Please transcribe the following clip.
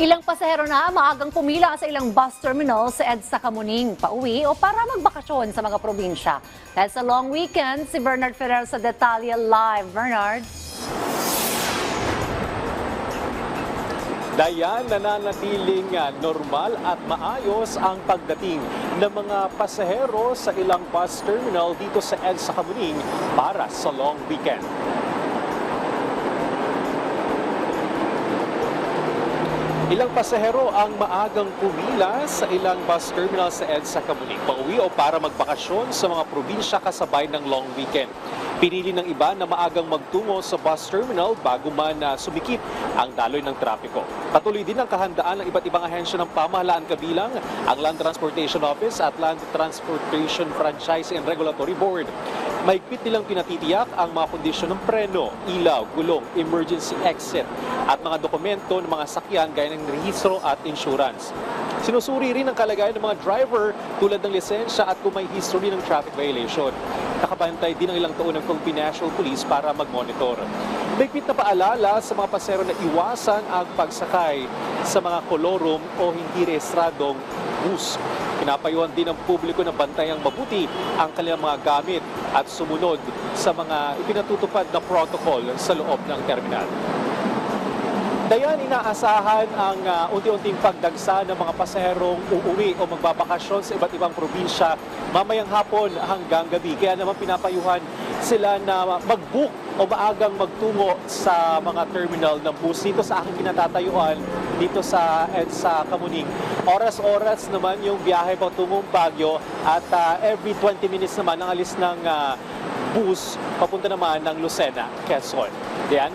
Ilang pasahero na maagang pumila sa ilang bus terminal sa EDSA Kamuning pauwi o para magbakasyon sa mga probinsya. Dahil sa long weekend, si Bernard Ferrer sa Detalye Live. Bernard? Dayan, nananatiling ah, normal at maayos ang pagdating ng mga pasahero sa ilang bus terminal dito sa EDSA Kamuning para sa long weekend. Ilang pasahero ang maagang pumila sa ilang bus terminal sa EDSA Kamuning pauwi o para magbakasyon sa mga probinsya kasabay ng long weekend. Pinili ng iba na maagang magtungo sa bus terminal bago man na sumikip ang daloy ng trapiko. Patuloy din ang kahandaan ng iba't ibang ahensya ng pamahalaan kabilang ang Land Transportation Office at Land Transportation Franchise and Regulatory Board. Mahigpit nilang pinatitiyak ang mga kondisyon ng preno, ilaw, gulong, emergency exit at mga dokumento ng mga sakyan gaya ng rehistro at insurance. Sinusuri rin ang kalagayan ng mga driver tulad ng lisensya at kung may history ng traffic violation. Nakabantay din ang ilang taon ng Philippine National Police para mag-monitor. Mahigpit na paalala sa mga pasero na iwasan ang pagsakay sa mga kolorum o hindi rehistradong bus. Pinapayuhan din ng publiko na bantayang mabuti ang kanilang mga gamit at sumunod sa mga ipinatutupad na protocol sa loob ng terminal. Dayan, inaasahan ang ah, unti-unting pagdagsa ng mga pasaherong uuwi o magbabakasyon sa iba't ibang probinsya mamayang hapon hanggang gabi. Kaya naman pinapayuhan sila na mag-book o maagang magtungo sa mga terminal ng bus dito sa aking kinatatayuan dito sa EDSA Kamuning. Oras-oras naman yung biyahe patungong Baguio at ah, every 20 minutes naman ang alis ng ah, bus papunta naman ng Lucena, Quezon. Diyan,